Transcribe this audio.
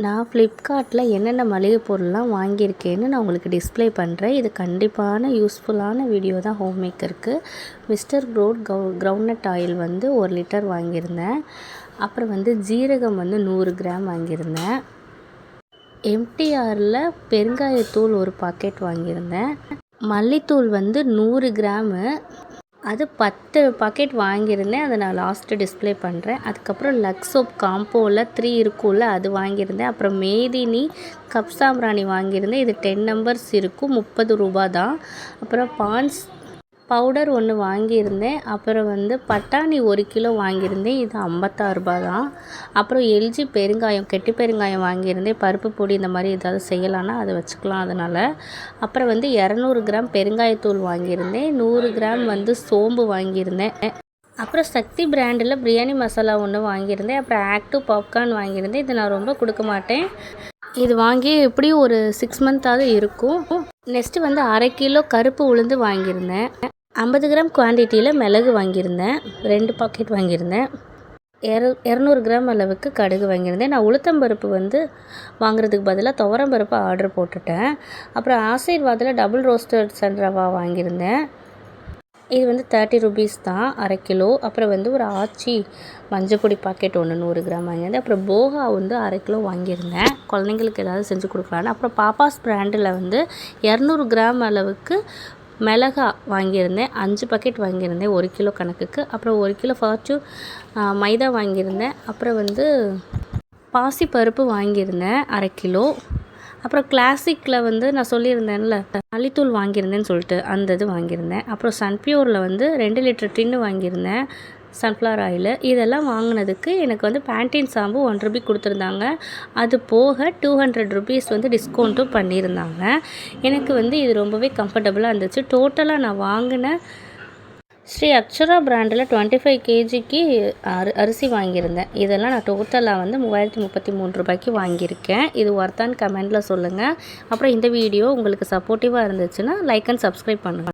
நான் ஃப்ளிப்கார்ட்டில் என்னென்ன மளிகை பொருள்லாம் வாங்கியிருக்கேன்னு நான் உங்களுக்கு டிஸ்ப்ளே பண்ணுறேன் இது கண்டிப்பான யூஸ்ஃபுல்லான வீடியோ தான் ஹோம் மேக்கருக்கு மிஸ்டர் க்ரோட் கவு க்ரௌண்ட்நட் ஆயில் வந்து ஒரு லிட்டர் வாங்கியிருந்தேன். அப்புறம் வந்து ஜீரகம் வந்து நூறு கிராம் வாங்கியிருந்தேன். எம்டிஆரில் பெருங்காயத்தூள் ஒரு பாக்கெட் வாங்கியிருந்தேன். மல்லித்தூள் வந்து நூறு கிராமு. அது பத்து பாக்கெட் வாங்கியிருந்தேன். அதை நான் லாஸ்ட்டு டிஸ்ப்ளே பண்ணுறேன் அதுக்கப்புறம் லக்ஸ் சோப் காம்போவில் த்ரீ இருக்கும்ல அது வாங்கியிருந்தேன். அப்புறம் மேதினி கப்சாம்ராணி வாங்கியிருந்தேன். இது டென் நம்பர்ஸ் இருக்கும். முப்பது ரூபா தான். அப்புறம் பான்ஸ் பவுடர் ஒன்று வாங்கியிருந்தேன். அப்புறம் வந்து பட்டாணி ஒரு கிலோ வாங்கியிருந்தேன். இது ஐம்பத்தாறு ரூபா தான். அப்புறம் எல்ஜி பெருங்காயம் கெட்டி பெருங்காயம் வாங்கியிருந்தேன். பருப்பு பொடி இந்த மாதிரி ஏதாவது செய்யலான்னா அதை வச்சுக்கலாம் அதனால். அப்புறம் வந்து இரநூறு கிராம் பெருங்காயத்தூள் வாங்கியிருந்தேன். நூறு கிராம் வந்து சோம்பு வாங்கியிருந்தேன். அப்புறம் சக்தி பிராண்டில் பிரியாணி மசாலா ஒன்று வாங்கியிருந்தேன். அப்புறம் ஆக்டிவ் பாப்கார்ன் வாங்கியிருந்தேன். இது நான் ரொம்ப கொடுக்க மாட்டேன். இது வாங்கி எப்படியும் ஒரு சிக்ஸ் மந்த்தாவது இருக்கும். நெக்ஸ்ட்டு வந்து அரை கிலோ கருப்பு உளுந்து வாங்கியிருந்தேன். ஐம்பது கிராம் குவான்டிட்டியில் மிளகு வாங்கியிருந்தேன். ரெண்டு பாக்கெட் வாங்கியிருந்தேன். இர இரநூறு கிராம் அளவுக்கு கடுகு வாங்கியிருந்தேன். நான் உளுத்தம்பருப்பு வந்து வாங்குறதுக்கு பதிலாக துவரம்பருப்பு ஆர்டர் போட்டுட்டேன். அப்புறம் ஆசீர்வாதில் டபுள் ரோஸ்டட் சன் ரவா வாங்கியிருந்தேன். இது வந்து தேர்ட்டி ருபீஸ் தான் அரை கிலோ. அப்புறம் வந்து ஒரு ஆச்சி மஞ்சப்பொடி பாக்கெட் ஒன்று நூறு கிராம் வாங்கியிருந்தேன். அப்புறம் போகா வந்து அரை கிலோ வாங்கியிருந்தேன். குழந்தைங்களுக்கு ஏதாவது செஞ்சு கொடுக்கலான்னு அப்புறம் பாப்பாஸ் பிராண்டில் வந்து இரநூறு கிராம் அளவுக்கு மிளகா வாங்கியிருந்தேன். அஞ்சு பாக்கெட் வாங்கியிருந்தேன் ஒரு கிலோ கணக்குக்கு. அப்புறம் ஒரு கிலோ ஃபார்ச்சூன் மைதா வாங்கியிருந்தேன். அப்புறம் வந்து பாசி பருப்பு வாங்கியிருந்தேன் அரை கிலோ. அப்புறம் கிளாசிக்கில் வந்து நான் சொல்லியிருந்தேன்ல மல்லித்தூள் வாங்கியிருந்தேன்னு சொல்லிட்டு அந்த இது வாங்கியிருந்தேன். அப்புறம் சன்பியூரில் வந்து ரெண்டு லிட்டர் டின்னு வாங்கியிருந்தேன் சன்ஃப்ளவர் ஆயிலு இதெல்லாம் வாங்கினதுக்கு எனக்கு வந்து பேண்டீன் சாம்பு ஒன் ருபி கொடுத்துருந்தாங்க. அது போக டூ ஹண்ட்ரட் ருபீஸ் வந்து டிஸ்கவுண்ட்டும் பண்ணியிருந்தாங்க. எனக்கு வந்து இது ரொம்பவே கம்ஃபர்டபுளாக இருந்துச்சு. டோட்டலாக நான் வாங்கின ஸ்ரீ அக்ஷரா பிராண்டில் டுவெண்ட்டி ஃபைவ் கேஜிக்கு அரி அரிசி வாங்கியிருந்தேன். இதெல்லாம் நான் டோட்டலாக வந்து மூவாயிரத்தி முப்பத்தி மூணு ரூபாய்க்கு வாங்கியிருக்கேன். இது ஒர்த்தான்னு கமெண்டில் சொல்லுங்கள் அப்புறம் இந்த வீடியோ உங்களுக்கு சப்போர்ட்டிவாக இருந்துச்சுன்னா லைக் அண்ட் சப்ஸ்கிரைப் பண்ணுங்கள்